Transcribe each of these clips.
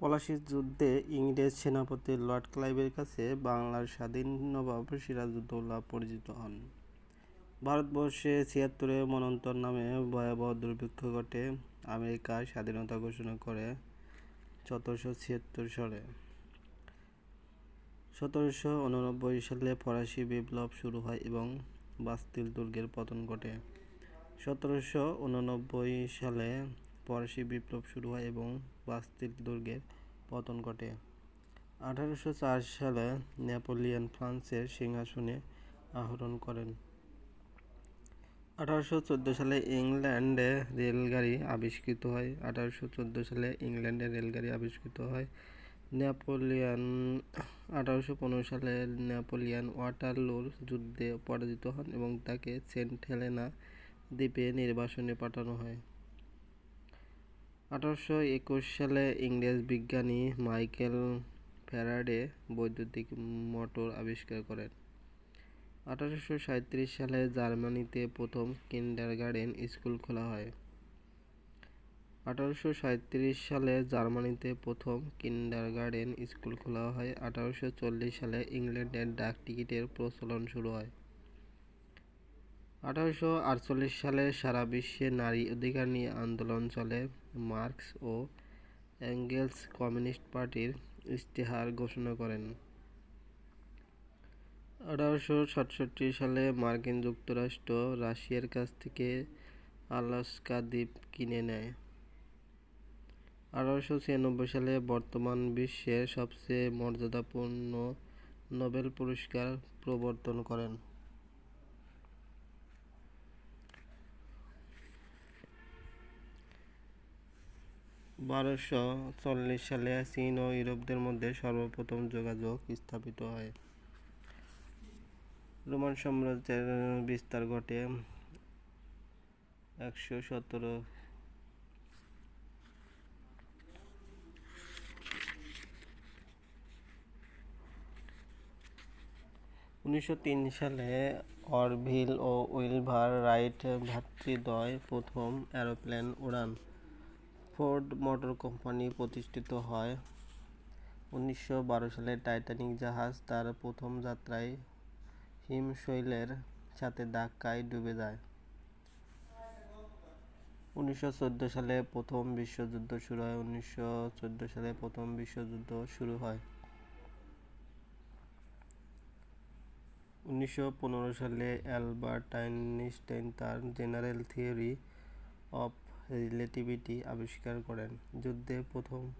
পলাশীর যুদ্ধে ইংরেজ সেনাপতি লর্ড ক্লাইভের কাছে বাংলার স্বাধীন নবাব সিরাজউদ্দৌলা পরাজিত হন। ভারতবর্ষে ছিয়াত্তরে মন্বন্তর নামে ভয়াবহ দুর্ভিক্ষ ঘটে। আমেরিকা স্বাধীনতা ঘোষণা করে সতেরোশো ছিয়াত্তর সালে। সতেরোশো উননব্বই সালে ফরাসি বিপ্লব শুরু হয় এবং বাস্তিল দুর্গের পতন ঘটে। সতেরোশো উননব্বই সালে ফরাসি বিপ্লব শুরু হয় এবং বাস্তিল দুর্গের পতন ঘটে। আঠারোশো চার সালে নেপোলিয়ন ফ্রান্সের সিংহাসনে আহরণ করেন। আঠারোশো চোদ্দ সালে ইংল্যান্ডে রেলগাড়ি আবিষ্কৃত হয়। আঠারোশো চোদ্দ সালে ইংল্যান্ডে রেলগাড়ি আবিষ্কৃত হয়। নেপোলিয়ন, আঠারোশো সালে নেপোলিয়ন ওয়াটারলুর যুদ্ধে পরাজিত হন এবং তাকে সেন্ট হেলেনা দ্বীপে নির্বাসনে পাঠানো হয়। আঠারোশো একুশ সালে ইংরেজ বিজ্ঞানী মাইকেল ফ্যারাডে বৈদ্যুতিক মোটর আবিষ্কার করেন। আঠারোশো সাঁত্রিশ সালে জার্মানিতে প্রথম কিন্ডারগার্টেন স্কুল খোলা হয়। আঠারোশো সাঁত্রিশ সালে জার্মানিতে প্রথম কিন্ডারগার্টেন স্কুল খোলা হয়। আঠারোশো চল্লিশ সালে ইংল্যান্ডের ডাক টিকিটের প্রচলন শুরু হয়। আঠারোশো আটচল্লিশ সালে সারা বিশ্বে নারী অধিকার নিয়ে আন্দোলন চলে। মার্কস ও অ্যাঙ্গেলস কমিউনিস্ট পার্টির ইশতেহার ঘোষণা করেন। আঠারোশো সাতষট্টি সালে মার্কিন যুক্তরাষ্ট্র রাশিয়ার কাছ থেকে আলাস্কা দ্বীপ কিনে নেয়। আঠারোশো ছিয়ানব্বই সালে বর্তমান বিশ্বের সবচেয়ে মর্যাদাপূর্ণ নোবেল পুরস্কার প্রবর্তন করেন। বারোশো চল্লিশ সালে চীন ও ইউরোপদের মধ্যে সর্বপ্রথম যোগাযোগ স্থাপিত হয়। রোমান সাম্রাজ্যের বিস্তার ঘটে একশো সতেরো। উনিশশো সালে অরভিল ও উইলভার রাইট ভ্রাতৃদ্বয় প্রথম অ্যারোপ্লেন উড়ান। ফোর্ড মোটর কোম্পানি প্রতিষ্ঠিত হয়। উনিশশো বারো সালে টাইটানিক জাহাজ তার প্রথম যাত্রায় হিমশৈলের সাথে ধাক্কায় ডুবে যায়। উনিশশো চোদ্দ সালে প্রথম বিশ্বযুদ্ধ শুরু হয়। উনিশশো চোদ্দ সালে প্রথম বিশ্বযুদ্ধ শুরু হয়। উনিশশো পনেরো সালে অ্যালবার্ট আইনস্টাইন তার জেনারেল থিওরি অফ রিলেটিভিটি আবিষ্কার করেন। যুদ্ধে প্রথম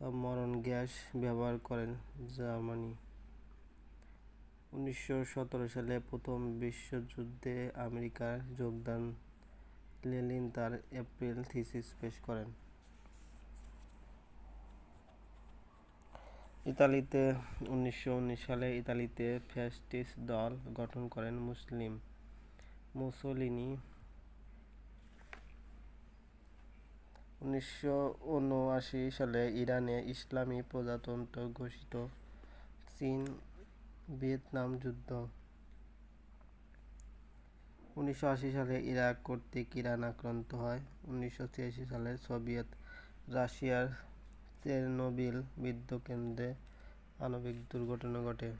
মরণ গ্যাস ব্যবহার করেন জার্মানি। উনিশশো সতেরো সালে প্রথম বিশ্বযুদ্ধে আমেরিকার যোগদান লেলিন তার এপ্রিল থিসিস পেশ করেন। ইতালিতে, উনিশশো উনিশ সালে ইতালিতে ফ্যাসিস্ট দল গঠন করেন মুসলিম। মুসোলিনি উনিশশো উনআশি সালে ইরানে ইসলামী প্রজাতন্ত্র ঘোষিত চীন ভিয়েতনাম যুদ্ধ। উনিশশো আশি সালে ইরাক কর্তৃক ইরান আক্রান্ত হয়। উনিশশো ছিয়াশি সালে সোভিয়েত রাশিয়ার চেরনোবিল বিদ্যুৎকেন্দ্রে আণবিক দুর্ঘটনা ঘটে।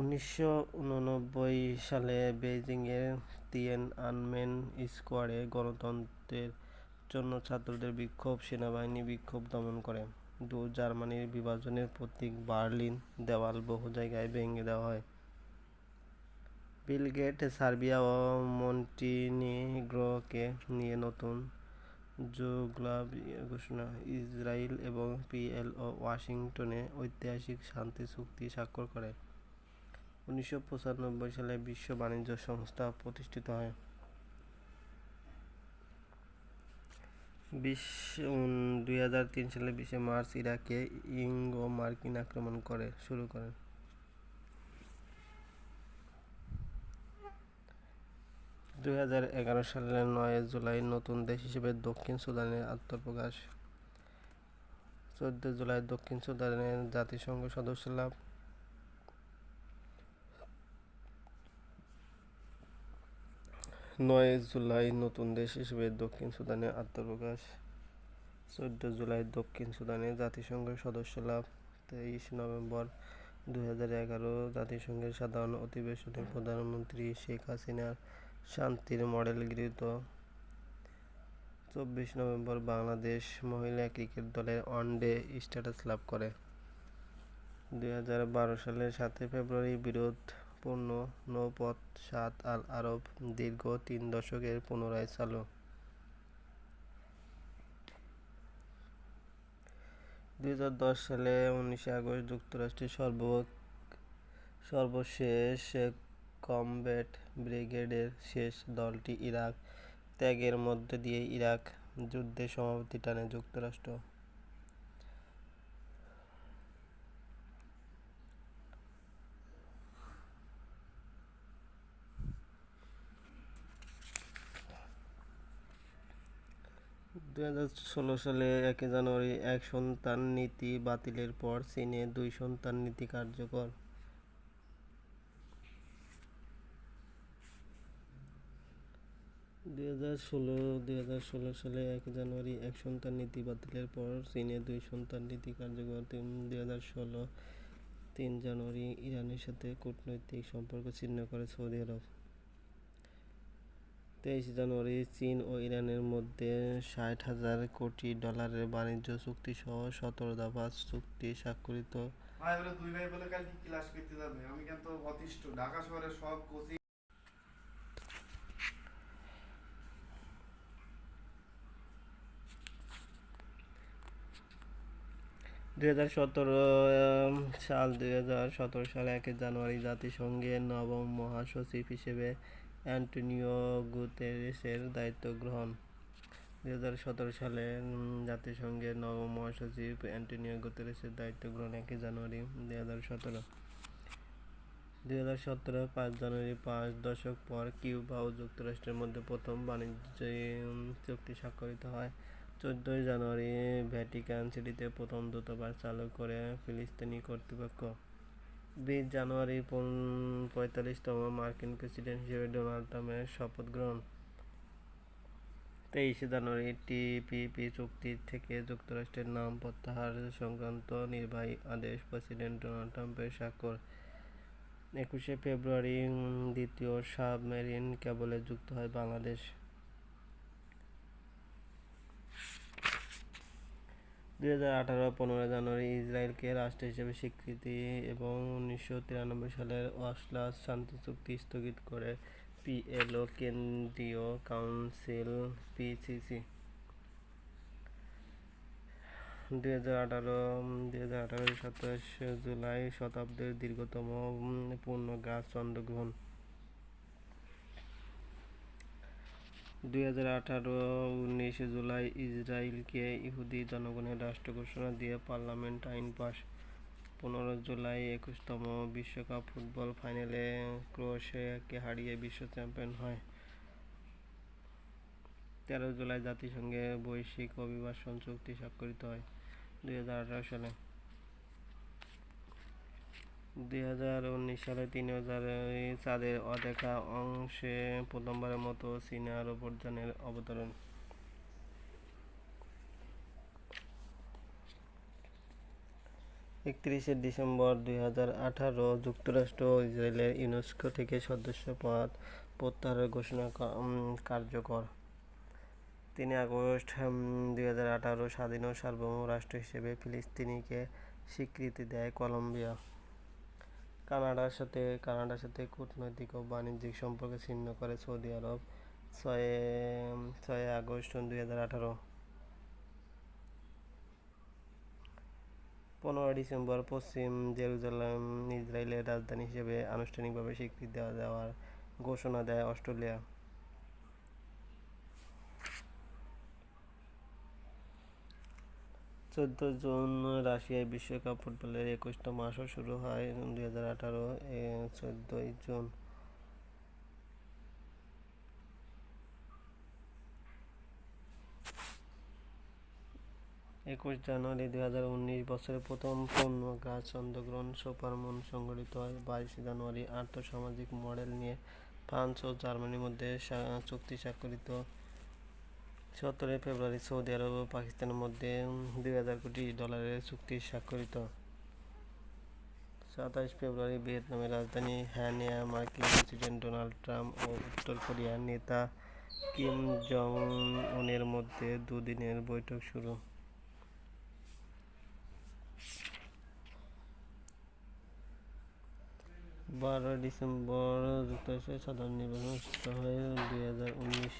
উনিশশো উননব্বই সালে বেইজিংয়ের তিয়েন আনমেন স্কোয়ারে গণতন্ত্রের জন্য ছাত্রদের বিক্ষোভ, সেনাবাহিনী বিক্ষোভ দমন করে। দু, জার্মানির বিভাজনের প্রতীক বার্লিন দেওয়াল বহু জায়গায় ভেঙে দেওয়া হয়। বিল গেট সার্বিয়া ও মন্টিনিগ্রোকে নিয়ে নতুন যুগলাভ ঘোষণা। ইসরায়েল এবং পিএলও ওয়াশিংটনে ঐতিহাসিক শান্তি চুক্তি স্বাক্ষর করে। উনিশশো পঁচানব্বই সালে বিশ্ব বাণিজ্য সংস্থা প্রতিষ্ঠিত হয়। বিশ দুই হাজার তিন সালে বিশে মার্চ ইরাকে ইঙ্গো মার্কিন আক্রমণ করে, শুরু করেন। দুই হাজার এগারো সালের নয় জুলাই নতুন দেশ হিসেবে দক্ষিণ সুদানের আত্মপ্রকাশ। চোদ্দ জুলাই দক্ষিণ সুদানের জাতিসংঘ সদস্য লাভ নয় জুলাই নতুন দেশ হিসেবে দক্ষিণ সুদানে আত্মপ্রকাশ। চোদ্দ জুলাই দক্ষিণ সুদানে জাতিসংঘের সদস্য লাভ। তেইশ নভেম্বর দু হাজার এগারো জাতিসংঘের সাধারণ অধিবেশনে প্রধানমন্ত্রী শেখ হাসিনার শান্তির মডেল গৃহীত। চব্বিশ নভেম্বর বাংলাদেশ মহিলা ক্রিকেট দলের ওয়ানডে স্ট্যাটাস লাভ করে। দুই হাজার বারো সালের সাতই ফেব্রুয়ারি বিরোধপূর্ণ নৌপথ সাত আল আরব দীর্ঘ তিন দশকের পুনরায় চালু। দুই হাজার দশ সালে উনিশে আগস্ট যুক্তরাষ্ট্রের সর্ব সর্বশেষ কমব্যাট ব্রিগেডের শেষ দলটি ইরাক ত্যাগের মধ্য দিয়ে ইরাক যুদ্ধে সমাপ্তি টানে যুক্তরাষ্ট্র। দুই হাজার ষোলো সালে একই জানুয়ারি এক সন্তান নীতি বাতিলের পর চীনে দুই সন্তান নীতি কার্যকর। দুই হাজার ষোলো, দুই হাজার ষোলো সালে এক জানুয়ারি এক সন্তান নীতি বাতিলের পর চীনে দুই সন্তান নীতি কার্যকর। দুই হাজার ষোলো, তিন জানুয়ারি ইরানের সাথে কূটনৈতিক সম্পর্ক ছিন্ন করে সৌদি আরব। তেইশ জানুয়ারি চীন ও ইরানের মধ্যে ষাট হাজার কোটি ডলারের বাণিজ্য চুক্তি সহ সতেরো দফা চুক্তি স্বাক্ষরিত। দুই ভাই বলে কালকে ক্লাস করতে যাবে। আমি কিন্তু অতিষ্ঠ। ঢাকা শহরের সব কোচিং দুই হাজার সতেরো সাল দুই হাজার সতেরো সালে একই জানুয়ারি জাতিসংঘের নবম মহাসচিব হিসেবে অ্যান্টনিও গুতেরেসের দায়িত্ব গ্রহণ। দু হাজার সতেরো সালে জাতিসংঘের নবম মহাসচিব অ্যান্টনিও গুতেরেসের দায়িত্ব গ্রহণ একই জানুয়ারি দু হাজার সতেরো। দুই হাজার সতেরো, পাঁচ জানুয়ারি, পাঁচ দশক পর কিউবা ও যুক্তরাষ্ট্রের মধ্যে প্রথম বাণিজ্য চুক্তি স্বাক্ষরিত হয়। চোদ্দোই জানুয়ারি ভ্যাটিকান সিটিতে প্রথম দূতাবাস চালু করে ফিলিস্তিনি কর্তৃপক্ষ। বিশ জানুয়ারি পঁয়তাল্লিশতম মার্কিন প্রেসিডেন্ট হিসেবে ডোনাল্ড ট্রাম্পের শপথ গ্রহণ। তেইশে জানুয়ারি টিপিপি চুক্তি থেকে যুক্তরাষ্ট্রের নাম প্রত্যাহার সংক্রান্ত নির্বাহী আদেশ প্রেসিডেন্ট ডোনাল্ড ট্রাম্পের স্বাক্ষর। একুশে ফেব্রুয়ারি দ্বিতীয় সাবমেরিন কেবলে যুক্ত হয় বাংলাদেশ। দুই হাজার আঠারো, পনেরো জানুয়ারি ইসরায়েলকে রাষ্ট্র হিসেবে স্বীকৃতি এবং উনিশশো তিরানব্বই সালের অসলাস শান্তি চুক্তি স্থগিত করে পিএলও কেন্দ্রীয় কাউন্সিল, পিসিসি। দুই হাজার আঠারো, দুই হাজার আঠারো সাতাশ জুলাই শতাব্দীর দীর্ঘতম পূর্ণ গাছ চন্দ্রগ্রহণ। দুই হাজার আঠারো, উনিশে জুলাই ইসরায়েলকে ইহুদি জনগণের রাষ্ট্র ঘোষণা দিয়ে পার্লামেন্ট আইন পাস। পনেরো জুলাই একুশতম বিশ্বকাপ ফুটবল ফাইনালে ক্রোয়েশিয়াকে হারিয়ে বিশ্ব চ্যাম্পিয়ন হয়। তেরো জুলাই জাতিসংঘে বৈশ্বিক অভিবাসন চুক্তি স্বাক্ষরিত হয় দুই হাজার আঠারো সালে। দুই হাজার উনিশ সালে তিন হাজার চাঁদের অদেখা অংশে প্রথমবারের মতো চীনা রোবটযানের অবতরণ। একত্রিশে ডিসেম্বর দুই হাজার আঠারো যুক্তরাষ্ট্র ইসরায়েলের ইউনেস্কো থেকে সদস্য পদ প্রত্যাহারের ঘোষণা কার্যকর। তিনি আগস্ট দুই হাজার আঠারো স্বাধীন ও সার্বভৌম রাষ্ট্র হিসেবে ফিলিস্তিনিকে স্বীকৃতি দেয় কলম্বিয়া। কানাডার সাথে কানাডার সাথে কূটনৈতিক ও বাণিজ্যিক সম্পর্ক ছিন্ন করে সৌদি আরব ছয় ছয় আগস্ট দুই হাজার আঠারো। পনেরো ডিসেম্বর পশ্চিম জেরুজালেম, ইসরায়েলের রাজধানী হিসেবে আনুষ্ঠানিকভাবে স্বীকৃতি দেওয়া দেওয়ার ঘোষণা দেয় অস্ট্রেলিয়া। চোদ্দ জুন রাশিয়ায় বিশ্বকাপ ফুটবলের একুশতম আসর শুরু হয় দুই হাজার আঠারো চোদ্দই জুন। একুশ জানুয়ারি দুই হাজার উনিশ বছরের প্রথম পূর্ণ গাছ চন্দ্রগ্রহণ সুপারমুন সংঘটিত হয়। বাইশে জানুয়ারি আর্থসামাজিক মডেল নিয়ে ফ্রান্স ও জার্মানির মধ্যে চুক্তি স্বাক্ষরিত। সতেরোই ফেব্রুয়ারি সৌদি আরব ও পাকিস্তানের মধ্যে দুই হাজার কোটি ডলারের চুক্তি স্বাক্ষরিত। সাতাইশ ফেব্রুয়ারি ভিয়েতনামের রাজধানী হ্যানিয়া মার্কিন প্রেসিডেন্ট ডোনাল্ড ট্রাম্প ও উত্তর কোরিয়ার নেতা কিম জং উনের মধ্যে দুদিনের বৈঠক শুরু। বারোই ডিসেম্বর যুক্তরাষ্ট্রের সাধারণ নির্বাচন অনুষ্ঠিত হয় দুই হাজার উনিশ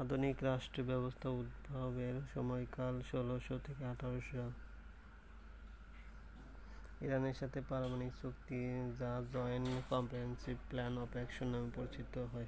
আধুনিক রাষ্ট্র ব্যবস্থা উদ্ভবের সময়কাল ষোলোশো থেকে আঠারোশো। ইরানের সাথে পারমাণবিক চুক্তি, যা joint comprehensive plan of action নামে পরিচিত হয়।